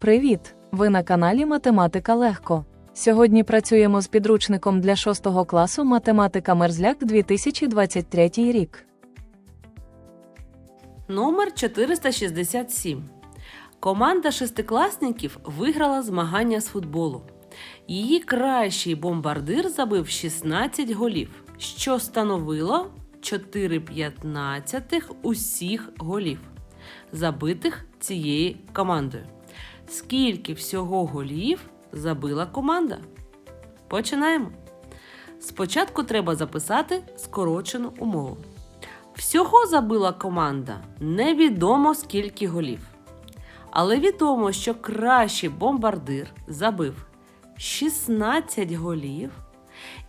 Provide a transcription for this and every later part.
Привіт! Ви на каналі Математика Легко. Сьогодні працюємо з підручником для 6 класу Математика Мерзляк 2023 рік. Номер 467. Команда шестикласників виграла змагання з футболу. Її кращий бомбардир забив 16 голів, що становило 4,15 усіх голів, забитих цією командою. Скільки всього голів забила команда? Починаємо. Спочатку треба записати скорочену умову. Всього забила команда невідомо скільки голів. Але відомо, що кращий бомбардир забив 16 голів,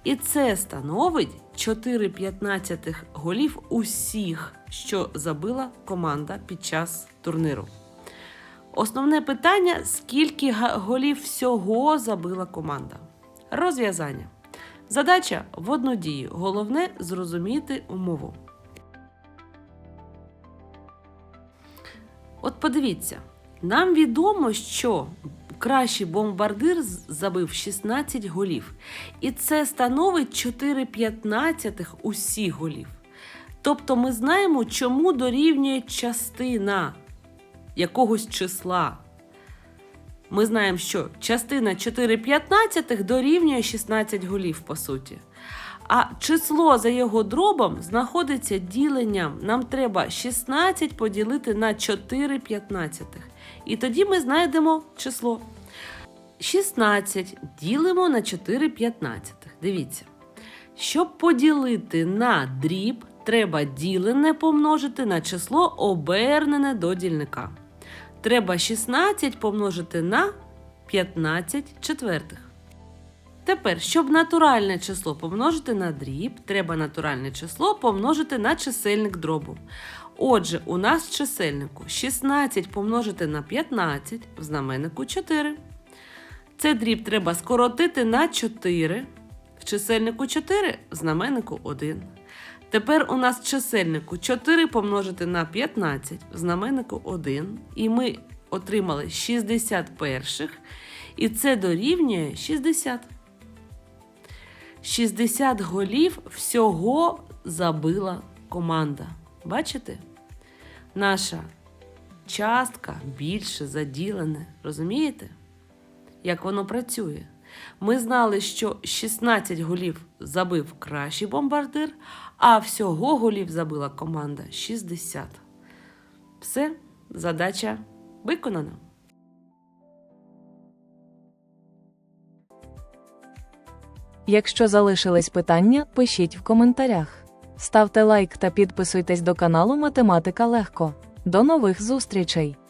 і це становить 4,15 голів усіх, що забила команда під час турніру. Основне питання: скільки голів всього забила команда? Розв'язання. Задача в одну дію. Головне зрозуміти умову. От подивіться, нам відомо, що кращий бомбардир забив 16 голів, і це становить 4,15 усіх голів. Тобто ми знаємо, чому дорівнює частина якогось числа. Ми знаємо, що частина 4,15 дорівнює 16 голів, по суті. А число за його дробом знаходиться діленням. Нам треба 16 поділити на 4,15. І тоді ми знайдемо число. 16 ділимо на 4,15. Дивіться. Щоб поділити на дріб, треба ділене помножити на число обернене до дільника. Треба 16 помножити на 15 четвертих. Тепер, щоб натуральне число помножити на дріб, треба натуральне число помножити на чисельник дробу. Отже, у нас в чисельнику 16 помножити на 15 в знаменнику 4. Це дріб треба скоротити на 4. В чисельнику 4 в знаменнику 1. Тепер у нас в чисельнику 4 помножити на 15 в знаменнику 1. І ми отримали 60 перших. І це дорівнює 60. 60 голів всього забила команда. Бачите? Наша частка більше заділене. Розумієте? Як воно працює? Ми знали, що 16 голів забив кращий бомбардир, а всього голів забила команда 60. Все, задача виконана. Якщо залишились питання, пишіть в коментарях. Ставте лайк та підписуйтесь до каналу Математика Легко. До нових зустрічей!